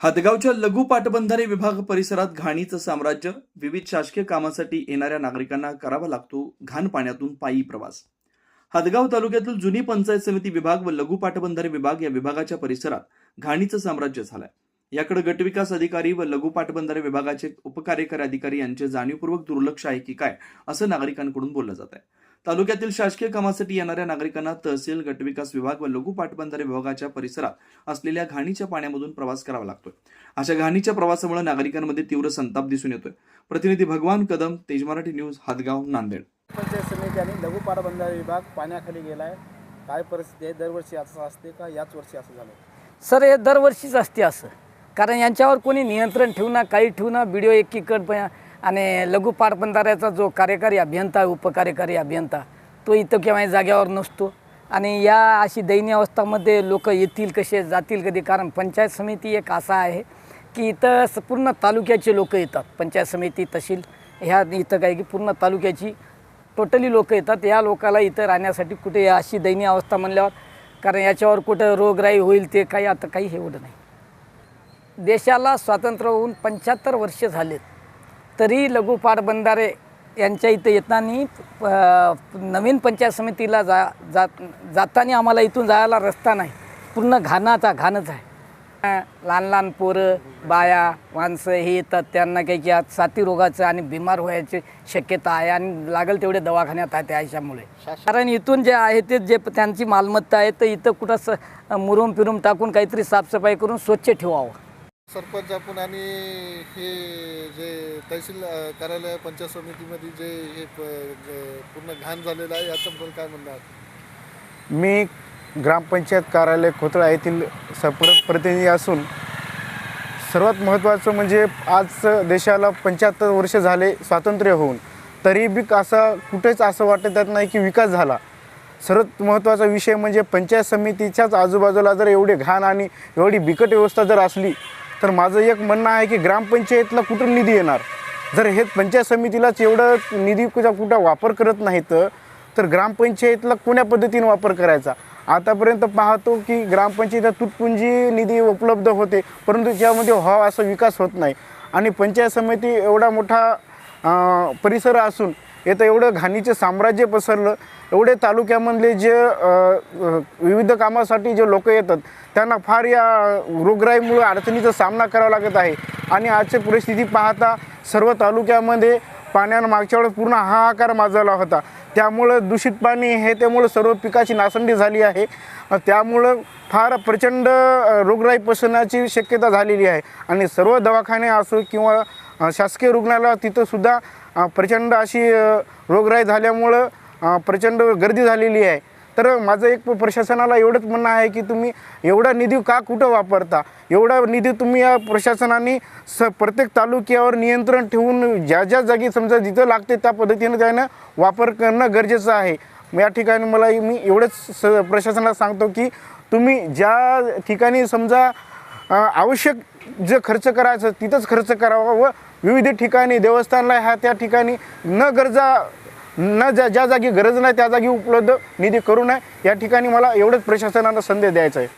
हदगावच्या लघु पाटबंधारे विभाग परिसरात घाणीचं साम्राज्य विविध शासकीय कामासाठी येणाऱ्या नागरिकांना करावा लागतो घाण पाण्यातून पायी प्रवास. हदगाव तालुक्यातील जुनी पंचायत समिती विभाग व लघु पाटबंधारे विभाग या विभागाच्या परिसरात घाणीचं साम्राज्य झालंय. याकडे गटविकास अधिकारी व लघु पाटबंधारे विभागाचे उपकार्यकारी अधिकारी यांचे जाणीवपूर्वक दुर्लक्ष आहे की काय असं नागरिकांकडून बोललं जात आहे तालुक्यातील शासकीय कामासाठी येणाऱ्या नागरिकांना तहसील गटविकास विभाग व लघु पाटबंधारे विभागाच्या परिसरात असलेल्या घाणीच्या पाण्यामधून प्रवास करावा लागतोय. अशा घाणीच्या प्रवासामुळे नागरिकांमध्ये तीव्र संताप दिसून येतोय. प्रतिनिधी भगवान कदम तेज मराठी न्यूज हातगाव नांदेड. पंचायत समिती आणि लघु पाटबंधारे विभाग पाण्याखाली गेला आहे काय परिस्थिती आहे? दरवर्षी असं असते का? याच वर्षी असं झालं सर हे दरवर्षीच असते असं. कारण यांच्यावर कोणी नियंत्रण ठेवणार काही ठेवणार व्हिडिओ एकीकड आणि लघु पाटबंधाऱ्याचा जो कार्यकारी अभियंता उपकार्यकारी अभियंता तो इथं केव्हा जाग्यावर नसतो. आणि या अशी दयनीय अवस्थामध्ये लोक येतील कसे जातील कधी? कारण पंचायत समिती एक असा आहे की इथं स- पूर्ण तालुक्याचे लोक येतात. पंचायत समिती तहसील ह्या इथं काय की पूर्ण तालुक्याची टोटली लोक येतात. या लोकाला इथं राहण्यासाठी कुठे अशी दयनीय अवस्था म्हणल्यावर कारण याच्यावर कुठं रोगराई होईल ते काही आता काही एवढं नाही. देशाला स्वातंत्र्य होऊन पंच्याहत्तर वर्ष झालेत. तरी लघु पाटबंधारे यांच्या इथं येताना प- नवीन पंचायत समितीला जा जात जाताना आम्हाला इथून जायला रस्ता नाही. पूर्ण घाणाचा घाणच आहे. लहान लहान पोरं बाया माणसं हे येतात त्यांना काही की आज साथी रोगाचं आणि बिमार व्हायची शक्यता आहे आणि लागेल तेवढे दवाखान्यात आहे त्याच्यामुळे कारण इथून जे आहे ते जे त्यांची मालमत्ता आहे तर इथं कुठं स मुरुम फिरून टाकून काहीतरी साफसफाई करून स्वच्छ ठेवावं. सरपंच आपण आणि हे जे तहसील कार्यालय पंचायत समितीमध्ये जे हे पूर्ण घाण झालेलं आहे याच्याबद्दल काय म्हणणार मी ग्रामपंचायत कार्यालय खोतळा येथील सपर प्रतिनिधी असून सर्वात महत्त्वाचं म्हणजे आज देशाला पंच्याहत्तर वर्ष झाले स्वातंत्र्य होऊन तरी बी असं कुठेच असं वाटत येत नाही की विकास झाला. सर्वात महत्त्वाचा विषय म्हणजे पंचायत समितीच्याच आजूबाजूला जर एवढे घाण आणि एवढी बिकट व्यवस्था जर असली तर माझं एक म्हणणं आहे की ग्रामपंचायतला कुठून निधी येणार? जर हे पंचायत समितीलाच एवढं निधी कुठं कुठं वापर करत नाहीत तर ग्रामपंचायतला कोण्या पद्धतीने वापर करायचा? आतापर्यंत पाहतो की ग्रामपंचायतीला तुटपुंजी निधी उपलब्ध होते परंतु त्यामध्ये व्हावा असा विकास होत नाही. आणि पंचायत समिती एवढा मोठा परिसर असून इथं एवढं घाणीचे साम्राज्य पसरलं. एवढे तालुक्यामधले जे विविध कामासाठी जे लोक येतात त्यांना फार या रोगराईमुळे अडचणीचा सामना करावा लागत आहे. आणि आजची परिस्थिती पाहता सर्व तालुक्यामध्ये पाण्यानं मागच्या वेळेस पूर्ण हाहाकार माजवला होता. त्यामुळं दूषित पाणी हे त्यामुळं सर्व पिकाची नासंडी झाली आहे. त्यामुळं फार प्रचंड रोगराई पसरण्याची शक्यता झालेली आहे. आणि सर्व दवाखाने असो किंवा शासकीय रुग्णालय तिथंसुद्धा प्रचंड अशी रोगराई झाल्यामुळं प्रचंड गर्दी झालेली आहे. तर माझं एक प्रशासनाला एवढंच म्हणणं आहे की तुम्ही एवढा निधी का कुठं वापरता? एवढा निधी तुम्ही या प्रशासनाने स प्रत्येक तालुक्यावर नियंत्रण ठेवून ज्या ज्या जागी समजा जिथं लागते त्या पद्धतीनं त्यानं वापर करणं गरजेचं आहे. या ठिकाणी मला मी एवढंच स प्रशासनाला सांगतो की तुम्ही ज्या ठिकाणी समजा आवश्यक जे खर्च करायचं तिथंच खर्च करावा. व विविध ठिकाणी देवस्थानला ह्या त्या ठिकाणी न गरजा न ज्या ज्या जागी गरज नाही त्या जागी उपलब्ध निधी करू नये. या ठिकाणी मला एवढंच प्रशासनाला संदेश द्यायचा आहे.